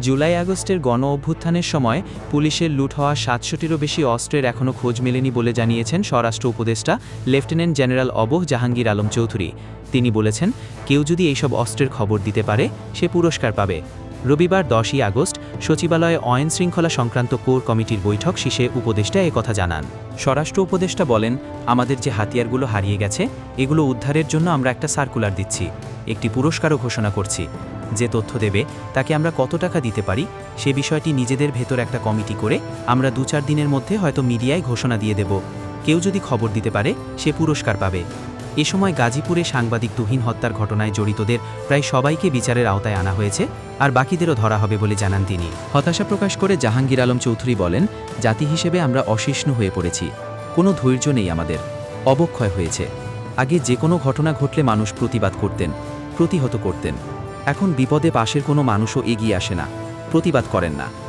জুলাই আগস্টের গণ অভ্যুত্থানের সময় পুলিশের লুট হওয়া সাতশোটিরও বেশি অস্ত্রের এখনও খোঁজ মেলেনি বলে জানিয়েছেন স্বরাষ্ট্র উপদেষ্টা লেফটেন্যান্ট জেনারেল অবহ জাহাঙ্গীর আলম চৌধুরী। তিনি বলেছেন, কেউ যদি এইসব অস্ত্রের খবর দিতে পারে, সে পুরস্কার পাবে। রবিবার দশই আগস্ট সচিবালয়ে আইন শৃঙ্খলা সংক্রান্ত কোর কমিটির বৈঠক শেষে উপদেষ্টা কথা জানান। স্বরাষ্ট্র উপদেষ্টা বলেন, আমাদের যে হাতিয়ারগুলো হারিয়ে গেছে, এগুলো উদ্ধারের জন্য আমরা একটা সার্কুলার দিচ্ছি, একটি পুরস্কারও ঘোষণা করছি। যে তথ্য দেবে, তাকে আমরা কত টাকা দিতে পারি, সে বিষয়টি নিজেদের ভেতর একটা কমিটি করে আমরা দু চার দিনের মধ্যে হয়তো মিডিয়ায় ঘোষণা দিয়ে দেব। কেউ যদি খবর দিতে পারে, সে পুরস্কার পাবে। এ সময় গাজীপুরে সাংবাদিক তুহিন হত্যার ঘটনায় জড়িতদের প্রায় সবাইকে বিচারের আওতায় আনা হয়েছে, আর বাকিদেরও ধরা হবে বলে জানান তিনি। হতাশা প্রকাশ করে জাহাঙ্গীর আলম চৌধুরী বলেন, জাতি হিসেবে আমরা অসহিষ্ণু হয়ে পড়েছি। কোনো ধৈর্য নেই আমাদের। অবক্ষয় হয়েছে। আগে যে কোনো ঘটনা ঘটলে মানুষ প্রতিবাদ করতেন, প্রতিহত করতেন। এখন বিপদে পাশের কোনো মানুষও এগিয়ে আসে না। প্রতিবাদ করেন না।